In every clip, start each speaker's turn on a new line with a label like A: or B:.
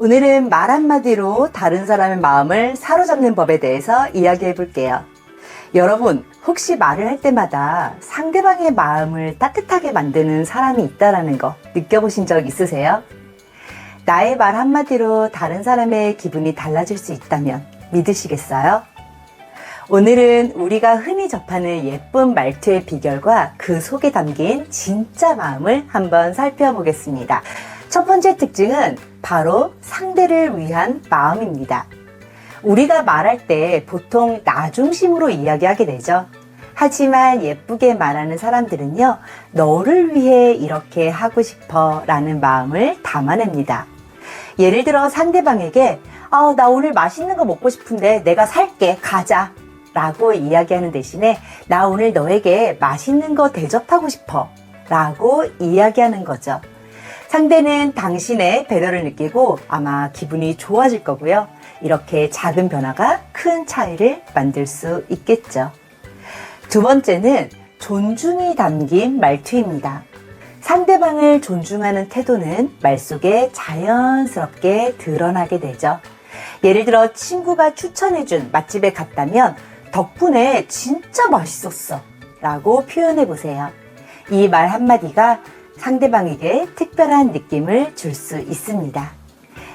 A: 오늘은 말 한마디로 다른 사람의 마음을 사로잡는 법에 대해서 이야기해 볼게요. 여러분, 혹시 말을 할 때마다 상대방의 마음을 따뜻하게 만드는 사람이 있다라는 거 느껴보신 적 있으세요? 나의 말 한마디로 다른 사람의 기분이 달라질 수 있다면 믿으시겠어요? 오늘은 우리가 흔히 접하는 예쁜 말투의 비결과 그 속에 담긴 진짜 마음을 한번 살펴보겠습니다. 첫 번째 특징은 바로 상대를 위한 마음입니다. 우리가 말할 때 보통 나 중심으로 이야기하게 되죠. 하지만 예쁘게 말하는 사람들은요, 너를 위해 이렇게 하고 싶어 라는 마음을 담아냅니다. 예를 들어 상대방에게, 아, 나 오늘 맛있는 거 먹고 싶은데 내가 살게, 가자. 라고 이야기하는 대신에, 나 오늘 너에게 맛있는 거 대접하고 싶어. 라고 이야기하는 거죠. 상대는 당신의 배려를 느끼고 아마 기분이 좋아질 거고요. 이렇게 작은 변화가 큰 차이를 만들 수 있겠죠. 두 번째는 존중이 담긴 말투입니다. 상대방을 존중하는 태도는 말 속에 자연스럽게 드러나게 되죠. 예를 들어 친구가 추천해준 맛집에 갔다면 덕분에 진짜 맛있었어 라고 표현해 보세요. 이 말 한마디가 상대방에게 특별한 느낌을 줄 수 있습니다.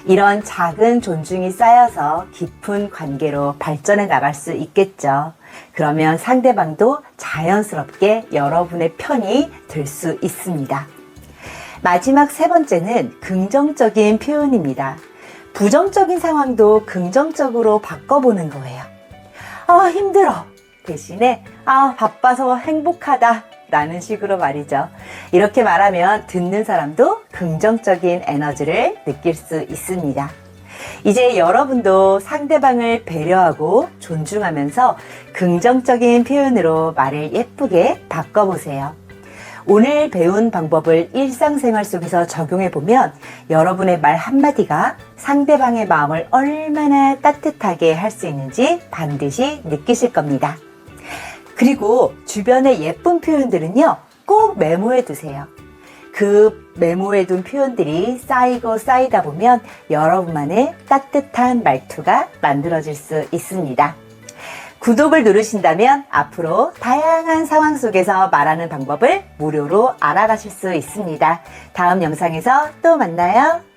A: 이런 작은 존중이 쌓여서 깊은 관계로 발전해 나갈 수 있겠죠. 그러면 상대방도 자연스럽게 여러분의 편이 될 수 있습니다. 마지막 세 번째는 긍정적인 표현입니다. 부정적인 상황도 긍정적으로 바꿔보는 거예요. 아, 힘들어. 대신에, 아, 바빠서 행복하다. 라는 식으로 말이죠. 이렇게 말하면 듣는 사람도 긍정적인 에너지를 느낄 수 있습니다. 이제 여러분도 상대방을 배려하고 존중하면서 긍정적인 표현으로 말을 예쁘게 바꿔보세요. 오늘 배운 방법을 일상생활 속에서 적용해 보면 여러분의 말 한마디가 상대방의 마음을 얼마나 따뜻하게 할 수 있는지 반드시 느끼실 겁니다. 그리고 주변의 예쁜 표현들은요, 꼭 메모해 두세요. 그 메모해 둔 표현들이 쌓이고 쌓이다 보면 여러분만의 따뜻한 말투가 만들어질 수 있습니다. 구독을 누르신다면 앞으로 다양한 상황 속에서 말하는 방법을 무료로 알아가실 수 있습니다. 다음 영상에서 또 만나요.